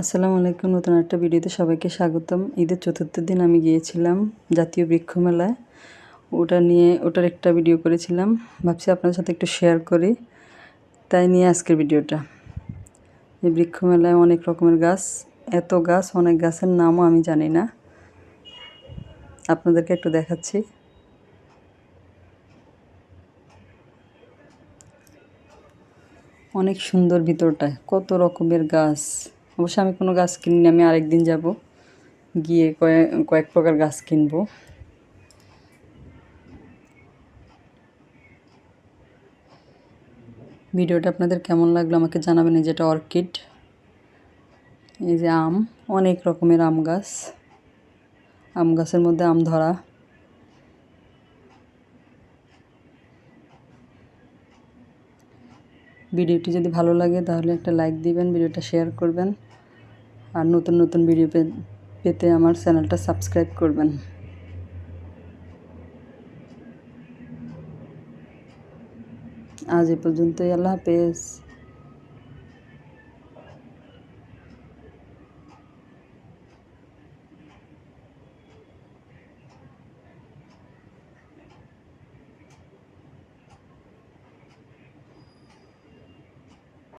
আসসালামু আলাইকুম। নতুন একটা ভিডিওতে সবাইকে স্বাগতম। ঈদের চতুর্থ দিন আমি গিয়েছিলাম জাতীয় বৃক্ষ মেলায়। ওটা নিয়ে, ওটার একটা ভিডিও করেছিলাম। ভাবছি আপনার সাথে একটু শেয়ার করি। তাই নিয়ে আজকের ভিডিওটা। এই বৃক্ষ মেলায় অনেক রকমের গাছ। এত গাছ, অনেক গাছের নামও আমি জানি না। আপনাদেরকে একটু দেখাচ্ছি। অনেক সুন্দর ভিতরটায়। কত রকমের গাছ। অবশ্য আমি কোনো গাছ কিনিনি, আমি আরেকদিন যাব। গিয়ে কয়েক কয়েক প্রকার গাছ কিনবো। ভিডিওটা আপনাদের কেমন লাগল আমাকে জানাবেন, এই যেটা অর্কিড। এই যে আম, অনেক রকমের আম গাছ। আম গাছের মধ্যে আম ধরা। ভিডিওটি যদি ভালো লাগে তাহলে একটা লাইক দিবেন, ভিডিওটা শেয়ার করবেন। আর নতুন নতুন ভিডিও পেতে আমার চ্যানেলটা সাবস্ক্রাইব করবেন। আজ এ পর্যন্তই আল্লাহ হাফেজ।